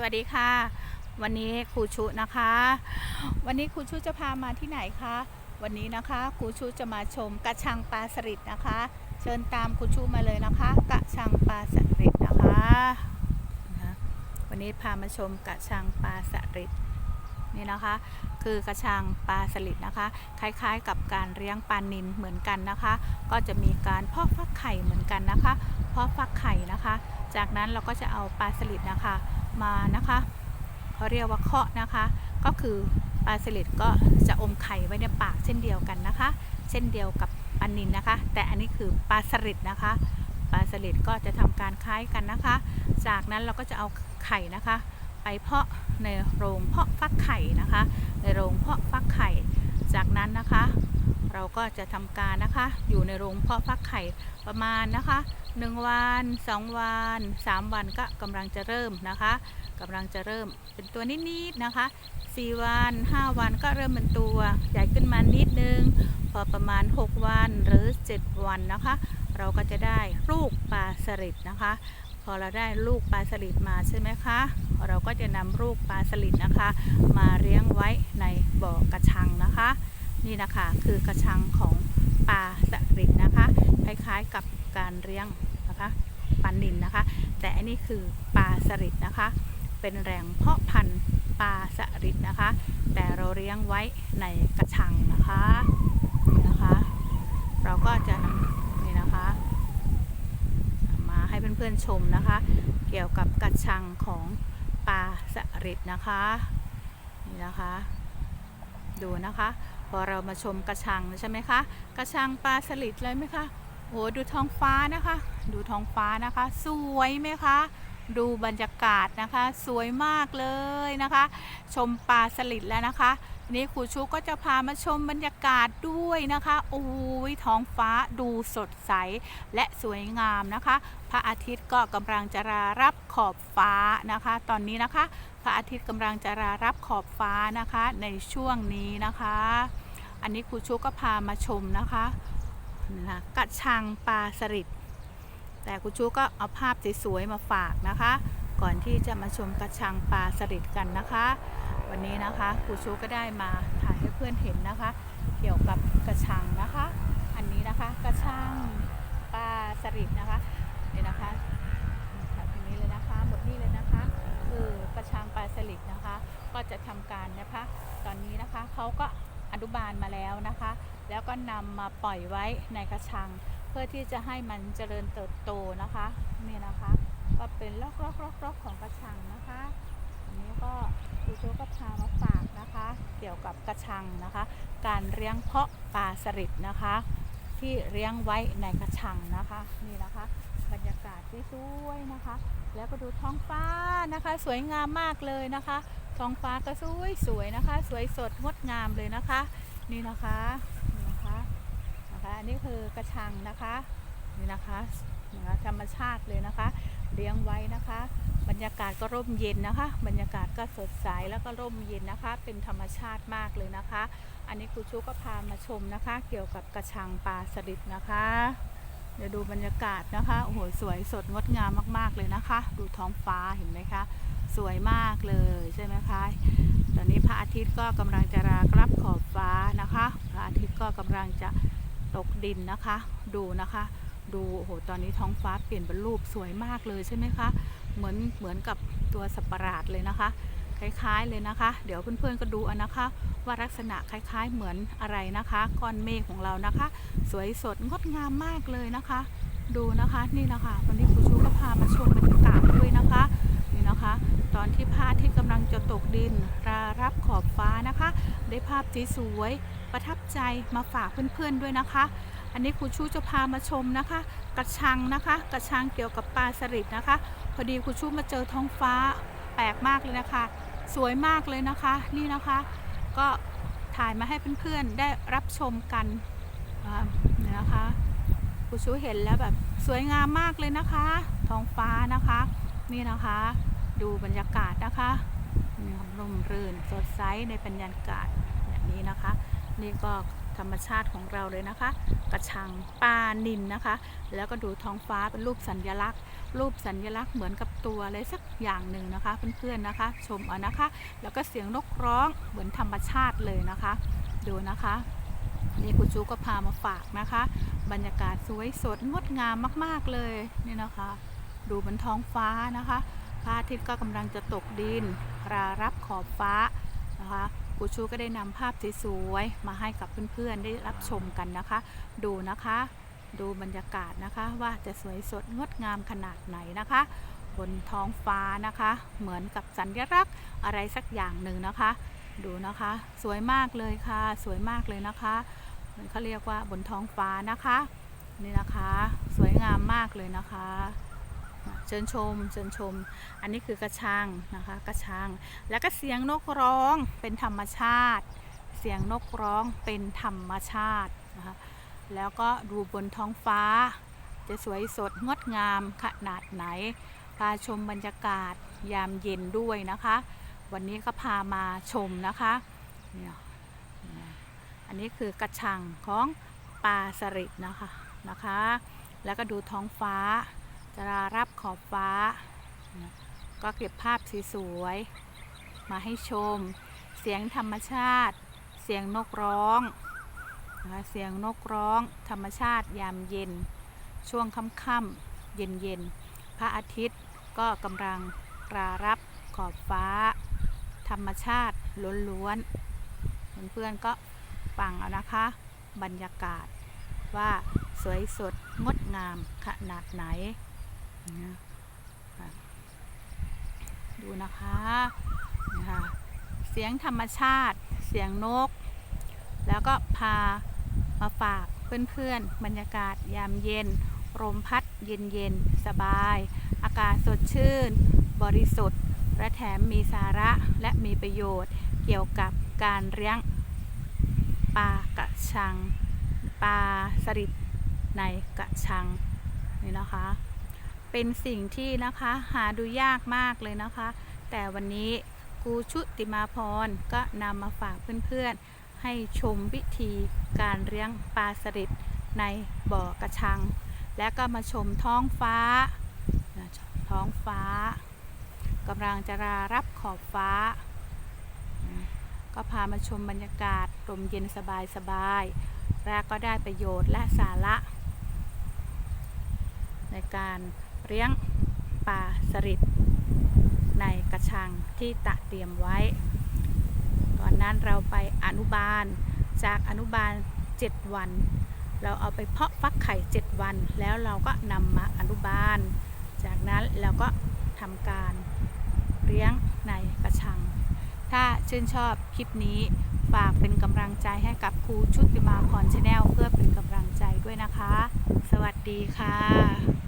สวัสดีค่ะ วันนี้ครูชุนะคะ วันนี้ครูชุจะพามาที่ไหนคะ วันนี้นะคะครูชุจะมาชมกระชังปลาสลิดนะคะ เชิญตามครูชุมาเลยนะคะ กระชังปลาสลิดนะคะนะวันนี้พามาชมกระชังปลาสลิดนี่นะคะ คือกระชังปลาสลิดนะคะ คล้ายๆ กับการเลี้ยงปลานิลเหมือนกันนะคะ ก็จะมีการเพาะฟักไข่เหมือนกันนะคะ เพาะฟักไข่นะคะ จากนั้นเราก็จะเอาปลาสลิดนะคะ มานะคะเขาเรียกว่าเคาะนะคะ ก็คือปลาสลิดก็จะอมไข่ไว้ในปากเช่นเดียวกันนะคะ เช่นเดียวกับปลานินนะคะ แต่อันนี้คือปลาสลิดนะคะปลาสลิดก็จะทำการคล้ายกันนะคะ จากนั้นเราก็จะเอาไข่นะคะ ไปเพาะในโรงเพาะฟักไข่นะคะ ในโรงเพาะฟักไข่ จากนั้นนะคะ เราก็จะทำการนะคะ อยู่ในโรงเพาะฟักไข่ประมาณนะคะ1วัน2วัน3วันก็กำลังจะเริ่มนะคะกำลังจะเริ่มเป็นตัวนิดๆนะคะ4วัน 5 วันก็เริ่มเป็นตัวใหญ่ขึ้นมานิดนึง พอประมาณ 6 วันหรือ 7 วันนะคะ เราก็จะได้ลูกปลาสลิดนะคะ พอเราได้ลูกปลาสลิดมาใช่ไหมคะ เราก็จะนำลูกปลาสลิดนะคะ มาเลี้ยงไว้ในบ่อกระชังนะคะ นี่นะคะคือกระชังของปลาสลิดนะคะ คล้ายๆกับการเลี้ยงนะคะปลานิลนะคะ แต่อันนี้คือปลาสลิดนะคะ เป็นแหล่งเพาะพันธุ์ปลาสลิดนะคะ แต่เราเลี้ยงไว้ในกระชังนะคะนี่นะคะ เราก็จะนำนี่นะคะ มาให้เพื่อนๆชมนะคะ เกี่ยวกับกระชังของปลาสลิดนะคะนี่นะคะ ดูนะคะ พอเรามาชมกระชังใช่ไหมคะ กระชังปลาสลิดเลยไหมคะโอ้ดูท้องฟ้านะคะ ดูท้องฟ้านะคะ สวยไหมคะ ดูบรรยากาศนะคะ สวยมากเลยนะคะ ชมปลาสลิดแล้วนะคะ นี้ครูชูก็จะพามาชมบรรยากาศด้วยนะคะโอ้ยท้องฟ้าดูสดใสและสวยงามนะคะ พระอาทิตย์ก็กำลังจะรารับขอบฟ้านะคะ ตอนนี้นะคะ พระอาทิตย์กำลังจะรารับขอบฟ้านะคะในช่วงนี้นะคะ อันนี้ครูชูก็พามาชมนะคะนะกระชังปลาสลิด แต่ครูชูก็เอาภาพสวยๆมาฝากนะคะ ก่อนที่จะมาชมกระชังปลาสลิดกันนะคะ วันนี้นะคะครูชูก็ได้มาถ่ายให้เพื่อนเห็นนะคะ เกี่ยวกับกระชังนะคะ อันนี้นะคะกระชังปลาสลิดนะคะนี่นะคะถ่ายตรงนี้เลยนะคะหมดนี่เลยนะคะ คือกระชังปลาสลิดนะคะ ก็จะทำการนะคะ ตอนนี้นะคะเขาก็อนุบาลมาแล้วนะคะ แล้วก็นำมาปล่อยไว้ในกระชัง เพื่อที่จะให้มันเจริญเติบโตนะคะนี่นะคะ ก็เป็นลอกๆๆของกระชังนะคะอันนี้ก็ครูโจก็พามาฝากนะคะ เกี่ยวกับกระชังนะคะ การเลี้ยงเพาะปลาสลิดนะคะ ที่เลี้ยงไว้ในกระชังนะคะนี่นะคะ บรรยากาศที่สวยนะคะ แล้วก็ดูท้องฟ้านะคะ สวยงามมากเลยนะคะ ท้องฟ้าก็สวยสวยนะคะ สวยสดงดงามเลยนะคะ นี่นะคะ อันนี้คือกระชังนะคะนี่นะคะนะคะธรรมชาติเลยนะคะ เลี้ยงไว้นะคะ บรรยากาศก็ร่มเย็นนะคะ บรรยากาศก็สดใสแล้วก็ร่มเย็นนะคะ เป็นธรรมชาติมากเลยนะคะ อันนี้ครูชูก็พามาชมนะคะ เกี่ยวกับกระชังปลาสลิดนะคะ เดี๋ยวดูบรรยากาศนะคะโอ้โหสวยสดงดงามมากๆเลยนะคะ ดูท้องฟ้าเห็นไหมคะ สวยมากเลยใช่ไหมคะตอนนี้พระอาทิตย์ก็กำลังจะรากรับขอบฟ้านะคะ พระอาทิตย์ก็กำลังจะ ตกดินนะคะ ดูนะคะ ดูโอ้โหตอนนี้ท้องฟ้าเปลี่ยนเป็นรูปสวยมากเลยใช่ไหมคะเหมือนเหมือนกับตัวสัตว์ประหลาดเลยนะคะ คล้ายๆเลยนะคะ เดี๋ยวเพื่อนๆก็ดูนะคะ ว่าลักษณะคล้ายๆเหมือนอะไรนะคะก้อนเมฆของเรานะคะ สวยสดงดงามมากเลยนะคะ ดูนะคะนี่นะคะ วันนี้ครูชูก็พามาชมบรรยากาศด้วยนะคะ นะคะ ตอนที่พระอาทิตย์กำลังจะตกดินรารับขอบฟ้านะคะ ได้ภาพสีสวยประทับใจมาฝากเพื่อนๆด้วยนะคะ อันนี้ครูชูจะพามาชมนะคะ กระชังนะคะ กระชังเกี่ยวกับปลาสลิดนะคะ พอดีครูชูมาเจอท้องฟ้าแปลกมากเลยนะคะ สวยมากเลยนะคะ นี่นะคะ ก็ถ่ายมาให้เพื่อนๆได้รับชมกันนี่นะคะครูชูเห็นแล้วแบบสวยงามมากเลยนะคะ ท้องฟ้านะคะ นี่นะคะ ดูบรรยากาศนะคะนี่ร่มรื่นสดใสในบรรยากาศแบบนี้นะคะ นี่ก็ธรรมชาติของเราเลยนะคะ กระชังปลานินนะคะ แล้วก็ดูท้องฟ้าเป็นรูปสัญลักษณ์ รูปสัญลักษณ์เหมือนกับตัวอะไรสักอย่างหนึ่งนะคะเพื่อนๆนะคะ ชมเอานะคะ แล้วก็เสียงนกร้องเหมือนธรรมชาติเลยนะคะ ดูนะคะนี่คุณชูก็พามาฝากนะคะ บรรยากาศสวยสดงดงามมาก ๆเลยนี่นะคะ ดูบนท้องฟ้านะคะ ระอาทิตย์ก็กำลังจะตกดินรารับขอบฟ้านะคะกูชูก็ได้นำภาพสวยๆมาให้กับเพื่อนๆได้รับชมกันนะคะ ดูนะคะ ดูบรรยากาศนะคะ ว่าจะสวยสดงดงามขนาดไหนนะคะ บนท้องฟ้านะคะ เหมือนกับสัญลักษณ์อะไรสักอย่างหนึ่งนะคะ ดูนะคะ สวยมากเลยค่ะ สวยมากเลยนะคะเขาเรียกว่าบนท้องฟ้านะคะ นี่นะคะ สวยงามมากเลยนะคะ เชิญชมเชิญชม อันนี้คือกระชังนะคะกระชัง แล้วก็เสียงนกร้องเป็นธรรมชาติ เสียงนกร้องเป็นธรรมชาตินะคะแล้วก็ดูบนท้องฟ้า จะสวยสดงดงามขนาดไหน พาชมบรรยากาศยามเย็นด้วยนะคะ วันนี้ก็พามาชมนะคะเนี่ยอันนี้คือกระชังของปลาสลิดนะคะนะคะ แล้วก็ดูท้องฟ้า จะรารับขอบฟ้า ก็เก็บภาพสวยๆมาให้ชม เสียงธรรมชาติ เสียงนกร้องนะเสียงนกร้อง ธรรมชาติยามเย็น ช่วงค่ำๆเย็นๆพระอาทิตย์ก็กำลังรารับขอบฟ้า ธรรมชาติล้วนๆเพื่อนๆก็ฟังเอานะคะ บรรยากาศว่าสวยสดงดงามขนาดไหน ดูนะคะนะคะเสียงธรรมชาติเสียงนก แล้วก็พามาฝากเพื่อนๆ บรรยากาศยามเย็นลมพัดเย็นๆ สบาย อากาศสดชื่น บริสุทธิ์ และแถมมีสาระและมีประโยชน์เกี่ยวกับการเลี้ยงปลากระชังปลาสลิดในกระชังนี่นะคะ เป็นสิ่งที่นะคะหาดูยากมากเลยนะคะ แต่วันนี้ครูชุติมาพรก็นำมาฝากเพื่อนๆ ให้ชมวิธีการเลี้ยงปลาสลิดในบ่อกระชัง และก็มาชมท้องฟ้า ท้องฟ้ากำลังจะรารับขอบฟ้า ก็พามาชมบรรยากาศลมเย็นสบายๆและก็ได้ประโยชน์และสาระ ในการ เลี้ยงปลาสลิดในกระชังที่ตะเตรียมไว้ ตอนนั้นเราไปอนุบาลจากอนุบาล 7 วัน เราเอาไปเพาะฟักไข่ 7 วัน แล้วเราก็นำมาอนุบาล จากนั้นเราก็ทำการเลี้ยงในกระชัง ถ้าชื่นชอบคลิปนี้ฝากเป็นกำลังใจให้กับครูชุติมาพรชาแนลเพื่อเป็นกำลังใจด้วยนะคะ สวัสดีค่ะ